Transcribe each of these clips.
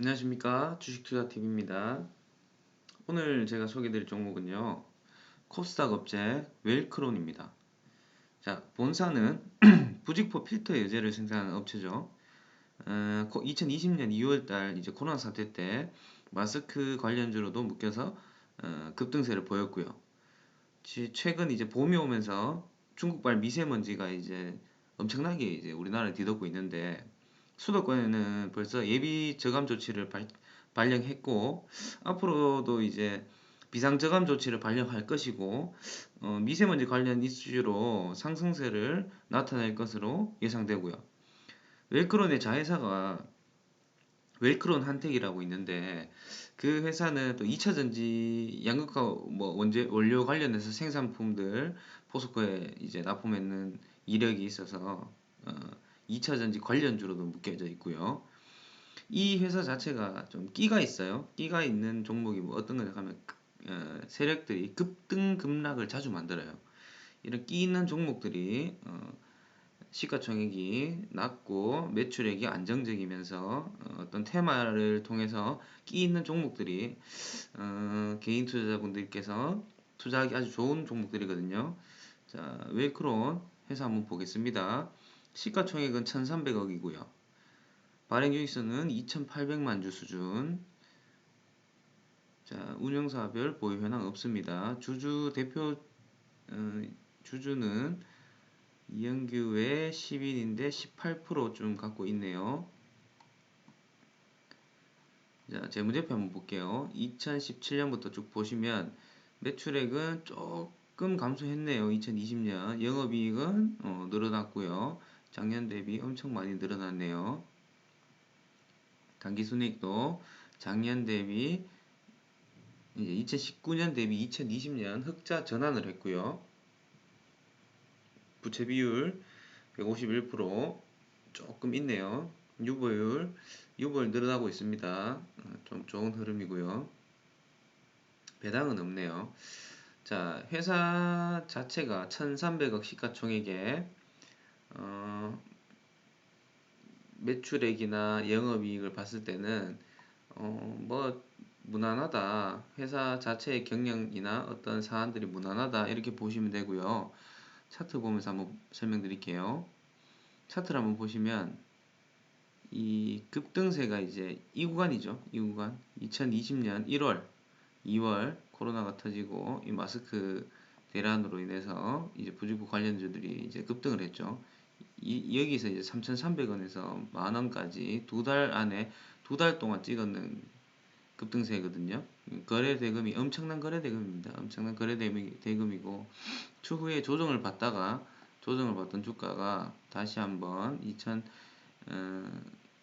안녕하십니까 주식투자TV입니다. 오늘 제가 소개드릴 종목은요 코스닥 업체 웰크론입니다. 자 본사는 부직포 필터 여제를 생산하는 업체죠. 어, 2020년 2월달 이제 코로나 사태 때 마스크 관련주로도 묶여서 어, 급등세를 보였고요. 최근 이제 봄이 오면서 중국발 미세먼지가 이제 엄청나게 이제 우리나라를 뒤덮고 있는데 수도권에는 벌써 예비 저감 조치를 발, 발령했고 앞으로도 이제 비상 저감 조치를 발령할 것이고 어, 미세먼지 관련 이슈로 상승세를 나타낼 것으로 예상되고요. 웰크론의 자회사가 웰크론 한택이라고 있는데 그 회사는 또 2차 전지 양극화 뭐 원재 원료 관련해서 생산품들 포스코에 이제 납품했는 이력이 있어서 어, 2차 전지 관련주로도 묶여져 있고요. 이 회사 자체가 좀 끼가 있어요. 끼가 있는 종목이 뭐 어떤 거냐 하면 어, 세력들이 급등 급락을 자주 만들어요. 이런 끼 있는 종목들이 어, 시가총액이 낮고 매출액이 안정적이면서 어, 떤 테마를 통해서 끼 있는 종목들이 어, 개인 투자자분들께서 투자하기 아주 좋은 종목들이거든요. 자, 웰크론 회사 한번 보겠습니다. 시가총액은 1,300억이고요. 발행유익수는 2,800만 주 수준. 자, 운영사별 보유 현황 없습니다. 주주 대표 어, 주주는 이영규 외 10인인데 18%좀 갖고 있네요. 자, 재무제표 한번 볼게요. 2017년부터 쭉 보시면 매출액은 조금 감소했네요. 2020년 영업이익은 어, 늘어났고요. 작년 대비 엄청 많이 늘어났네요. 당기순이익도 작년 대비 이제 2019년 대비 2020년 흑자 전환을 했고요. 부채 비율 151% 조금 있네요. 유보율 유보율 늘어나고 있습니다. 어, 좀 좋은 흐름이고요. 배당은 없네요. 자, 회사 자체가 1,300억 시가총액에 어, 매출액이나 영업이익을 봤을 때는 어, 뭐 무난하다. 회사 자체의 경영이나 어떤 사안들이 무난하다. 이렇게 보시면 되고요. 차트 보면서 한번 설명드릴게요. 차트를 한번 보시면 이 급등세가 이제 이 구간이죠. 이 구간. 2020년 1월, 2월 코로나가 터지고 이 마스크 대란으로 인해서 이제 부직포 관련주들이 이제 급등을 했죠. 이, 여기서 이제 3,300원에서 만원까지 두 달 안에 두 달 동안 찍었는 급등세거든요. 거래 대금이 엄청난 거래 대금입니다. 엄청난 거래 대금이고 추후에 조정을 받다가 조정을 받던 주가가 다시 한번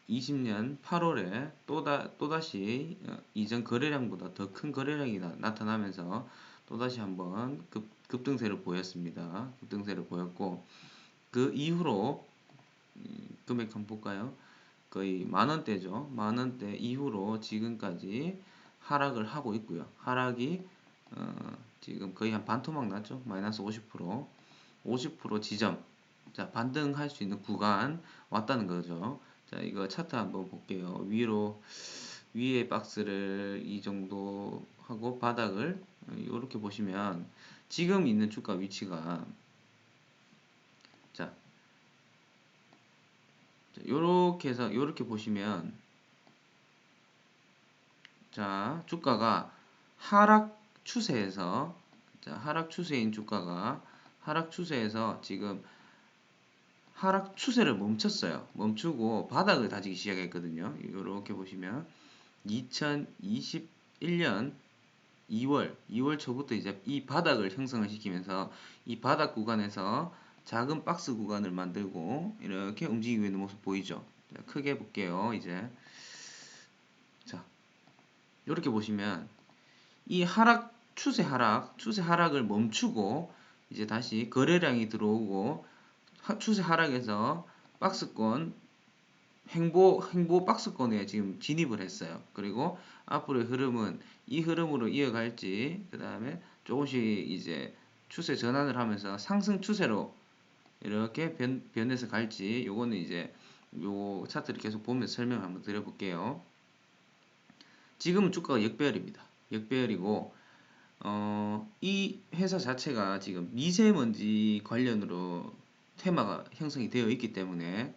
2020년 8월에 또다 또다시 어, 이전 거래량보다 더 큰 거래량이 나, 타나면서 또다시 한번 급, 급등세를 보였습니다. 급등세를 보였고 그 이후로 음, 금액 한번 볼까요? 거의 만원대죠. 만원대 이후로 지금까지 하락을 하고 있고요. 하락이 어, 지금 거의 한 반토막 났죠. 마이너스 50% 50% 지점 자 반등할 수 있는 구간 왔다는 거죠. 자 이거 차트 한번 볼게요. 위로 위에 박스를 이 정도 하고 바닥을 이렇게 보시면 지금 있는 주가 위치가 자, 요렇게 해서 요렇게 보시면 자, 주가가 하락 추세에서 자, 하락 추세인 주가가 하락 추세에서 지금 하락 추세를 멈췄어요. 멈추고 바닥을 다지기 시작했거든요. 이렇게 보시면 2021년 2월 2월 초부터 이제 이 바닥을 형성을 시키면서 이 바닥 구간에서 작은 박스 구간을 만들고 이렇게 움직이고 있는 모습 보이죠? 자, 크게 볼게요. 이제 자 이렇게 보시면 이 하락 추세 하락 추세 하락을 멈추고 이제 다시 거래량이 들어오고 추세 하락에서 박스권 행보 행보 박스권에 지금 진입을 했어요. 그리고 앞으로의 흐름은 이 흐름으로 이어갈지 그 다음에 조금씩 이제 추세 전환을 하면서 상승 추세로 이렇게 변, 변해서 갈지 요거는 이제 요 차트를 계속 보면서 설명을 한번 드려볼게요. 지금은 주가가 역배열입니다. 역배열이고 어, 이 회사 자체가 지금 미세먼지 관련으로 테마가 형성이 되어 있기 때문에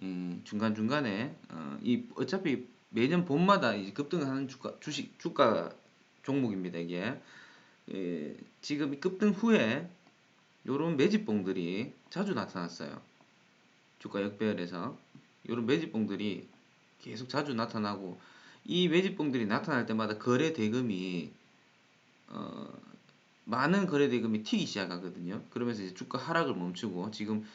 이 중간 중간에 어, 이 어차피 매년 봄마다 이제 급등하는 주가 주식 주가 종목입니다. 이게 예, 지금 급등 후에 요런 매집봉들이 자주 나타났어요. 주가 역배열에서 요런 매집봉들이 계속 자주 나타나고 이 매집봉들이 나타날 때마다 거래 대금이 어, 많은 거래 대금이 튀기 시작하거든요. 그러면서 이제 주가 하락을 멈추고 지금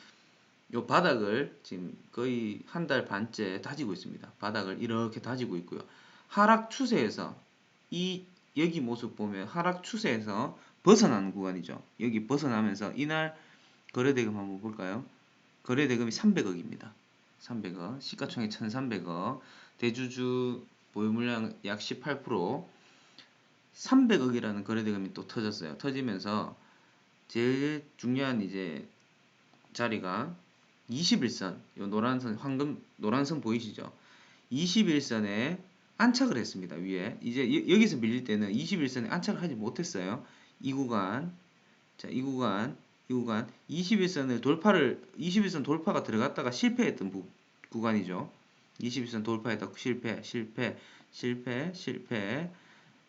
요 바닥을 지금 거의 한 달 반째 다지고 있습니다. 바닥을 이렇게 다지고 있고요. 하락 추세에서 이 여기 모습 보면 하락 추세에서 벗어나는 구간이죠. 여기 벗어나면서 이날 거래대금 한번 볼까요? 거래대금이 300억입니다. 300억, 시가총액 1,300억, 대주주 보유 물량 약 18%, 300억이라는 거래대금이 또 터졌어요. 터지면서 제일 중요한 이제 자리가 21선, 요 노란선 황금 노란선 보이시죠? 21선에 안착을 했습니다. 위에 이제 여 기서 밀릴 때는 21선에 안착을 하지 못했어요. 이 구간, 자, 이 구간, 이 구간 21선을 돌파를 21선 돌파가 들어갔다가 실패했던 부, 구간이죠. 21선 돌파했다 실패, 실패, 실패, 실패.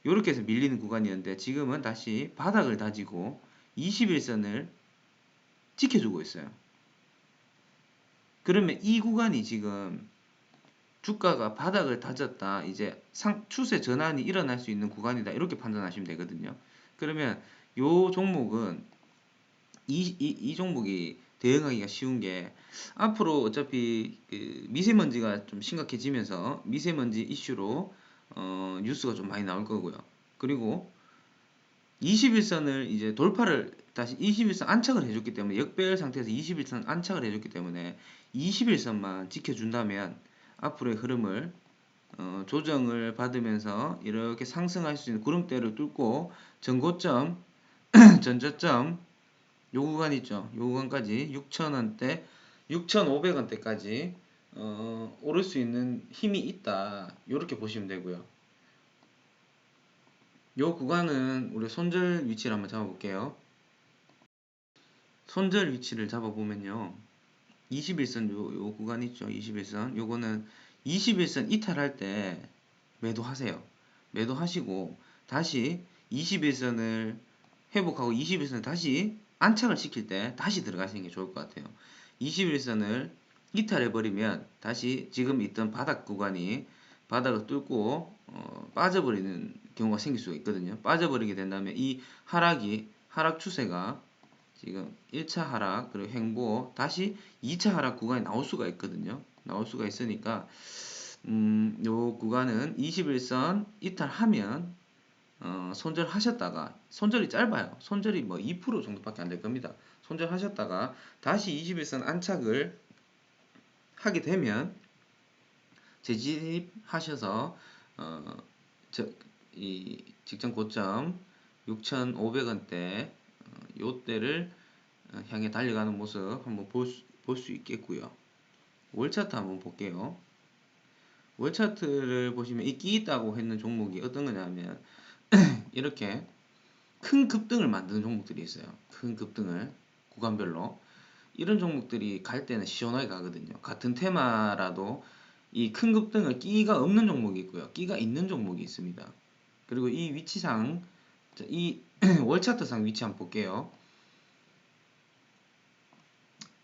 이렇게 해서 밀리는 구간이었는데 지금은 다시 바닥을 다지고 21선을 지켜주고 있어요. 그러면 이 구간이 지금 주가가 바닥을 다졌다. 이제 상, 추세 전환이 일어날 수 있는 구간이다. 이렇게 판단하시면 되거든요. 그러면 요 종목은 이, 이, 이 종목이 대응하기가 쉬운 게 앞으로 어차피 그 미세먼지가 좀 심각해지면서 미세먼지 이슈로 어, 뉴스가 좀 많이 나올 거고요. 그리고 21선을 이제 돌파를 다시 21선 안착을 해줬기 때문에 역배열 상태에서 21선 안착을 해줬기 때문에 21선만 지켜준다면 앞으로의 흐름을 어, 조정을 받으면서 이렇게 상승할 수 있는 구름대를 뚫고 전고점, 전저점 요 구간 있죠. 요 구간까지 6,000원대, 6,500원대까지 어, 오를 수 있는 힘이 있다. 이렇게 보시면 되고요. 요 구간은 우리 손절 위치를 한번 잡아볼게요. 손절 위치를 잡아보면요. 21선 요, 요 구간 있죠. 21선. 요거는 21선 이탈할 때 매도하세요. 매도하시고 다시 21선을 회복하고 21선을 다시 안착을 시킬 때 다시 들어가시는 게 좋을 것 같아요. 21선을 이탈해 버리면 다시 지금 있던 바닥 구간이 바닥을 뚫고 어, 빠져버리는 경우가 생길 수가 있거든요. 빠져버리게 된다면 이 하락이 하락 추세가 지금 1차 하락 그리고 횡보 다시 2차 하락 구간이 나올 수가 있거든요. 나올 수가 있으니까 음, 요 구간은 21선 이탈하면 어, 손절하셨다가 손절이 짧아요. 손절이 뭐 2% 정도밖에 안 될 겁니다. 손절하셨다가 다시 21선 안착을 하게 되면 재진입하셔서 어, 저, 이 직전 고점 6,500원대 어, 요때를 어, 향해 달려가는 모습 한번 볼 수, 볼수 있겠고요. 월차트 한번 볼게요. 월차트를 보시면 이 끼 있다고 했는 종목이 어떤 거냐면 이렇게 큰 급등을 만드는 종목들이 있어요. 큰 급등을 구간별로 이런 종목들이 갈 때는 시원하게 가거든요. 같은 테마라도 이 큰 급등을 끼가 없는 종목이 있고요. 끼가 있는 종목이 있습니다. 그리고 이 위치상 이 월차트상 위치 한번 볼게요.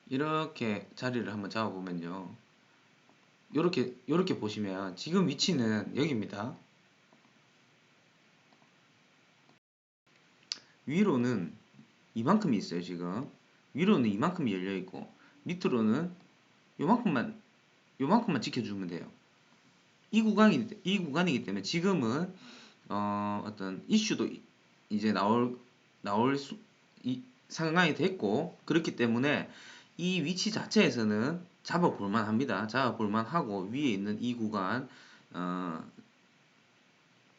이렇게 자리를 한번 잡아보면요. 이렇게 이렇게 보시면 지금 위치는 여기입니다. 위로는 이만큼이 있어요 지금 위로는 이만큼이 열려 있고 밑으로는 요만큼만 요만큼만 지켜주면 돼요. 이 구간이 이 구간이기 때문에 지금은 어, 어떤 이슈도 이제 나올 나올 수, 이, 상황이 됐고 그렇기 때문에 이 위치 자체에서는 잡아볼만 합니다. 잡아볼만 하고 위에 있는 이 구간 어,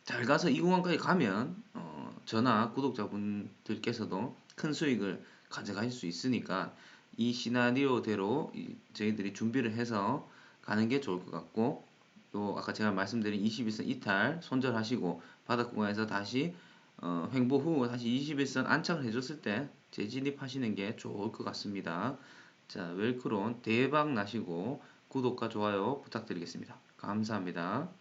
잘 가서 이 구간까지 가면 어, 저나 구독자분들께서도 큰 수익을 가져갈 수 있으니까 이 시나리오대로 저희들이 준비를 해서 가는 게 좋을 것 같고 또 아까 제가 말씀드린 21선 이탈 손절하시고 바닥 구간에서 다시 어, 횡보 후 다시 21선 안착을 해줬을 때 재진입하시는 게 좋을 것 같습니다. 자, 웰크론 대박 나시고 구독과 좋아요 부탁드리겠습니다. 감사합니다.